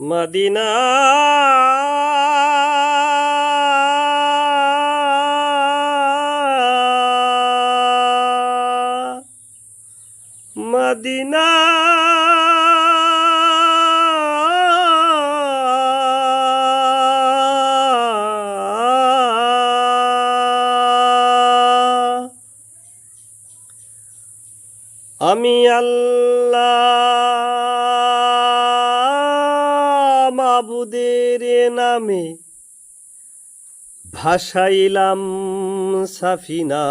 Medina. Medina. আমি আল্লাহ মাবুদের নামে ভাসাইলাম সাফিনা।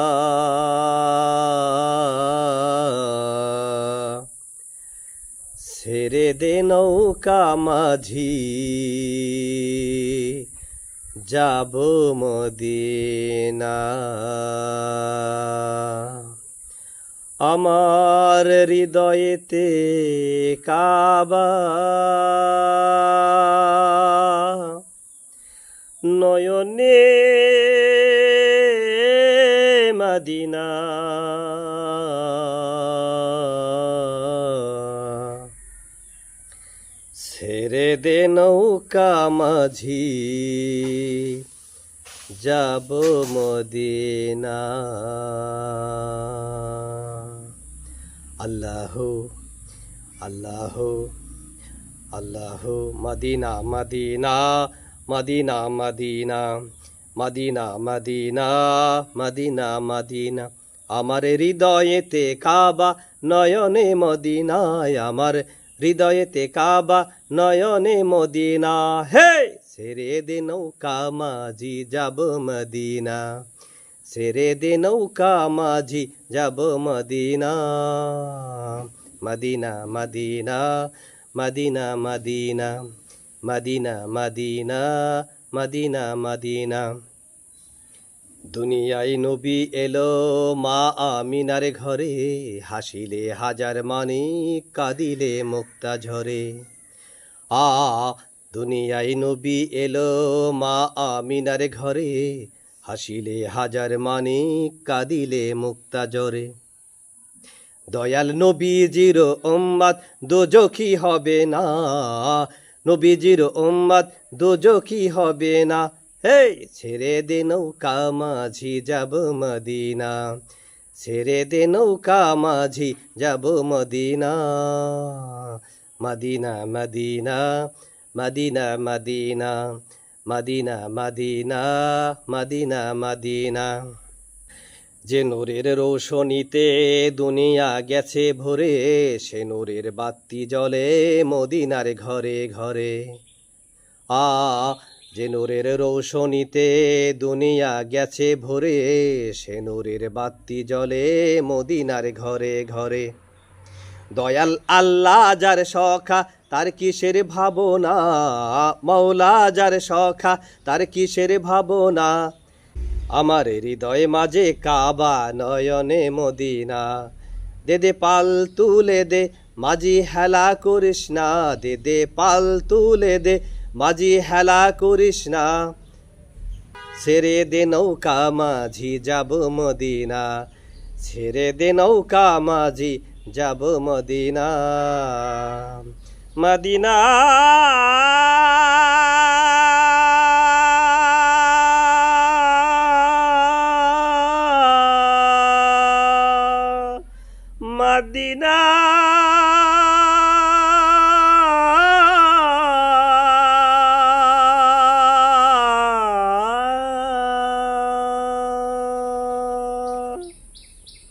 ছেড়ে দে নৌকা মাঝি যাব মদিনা। আমার হৃদয়েতে কাবা। নয়নে মদিনা। ছেড়ে দে নৌকা মাঝি। যাব মদিনা। আল্লাহ আল্লাহ আল্লাহ, Medina Medina Medina Medina Medina Medina Medina Medina. আমার হৃদয়েতে কাবা নয়নে মদিনায়, আমার হৃদয়েতে কাবা নয়নে মদিনা। হে ছেড়ে দে নৌকা মাঝি যাব মদিনা ছেড়ে দে নৌকা মাঝি যাব Medina Medina Medina Medina Medina Medina Medina Medina Medina দুনিয়ায় নবী এলো মা আমিনার ঘরে হাসিলে হাজার মানিক কাঁদিলে মুক্তা ঝরে আ দুনিয়ায় নবী এলো মা আমিনার ঘরে, হাসিলে হাজার মানিক, কাঁদিলে মুক্তা জরে দয়াল নবী নবীজির উম্মাদ দোজখী হবে না, নবীজির উম্মাদ দোজখী হবে না। হেই, ছেড়ে দে নৌকা মাঝি, যাব মদিনা। ছেড়ে দে নৌকা মাঝি, যাব Medina. Medina Medina. Medina Medina Medina Medina Medina Medina. যে নূরের রোশনীতে দুনিয়া গেছে ভরে, সে নূরের বাতি জ্বলে মদিনার ঘরে ঘরে। আ, যে নূরের রোশনীতে দুনিয়া গেছে ভরে, সে নূরের বাতি জ্বলে মদিনার ঘরে ঘরে। দয়াল আল্লাহ যার সখা তার কিসের ভাবনা? মৌলা যার সখা, তার কিসের ভাবনা? আমার হৃদয় মাঝে কাবা নয়নে মদিনা। দে দে পাল তুলে দে, মাঝি হেলা করিস না। দে দে পাল তুলে দে, মাঝি হেলা করিস না। ছেড়ে দে নৌকা, মাঝি যাব মদিনা। ছেড়ে দে নৌকা, মাঝি যাব মদিনা। মদিনা।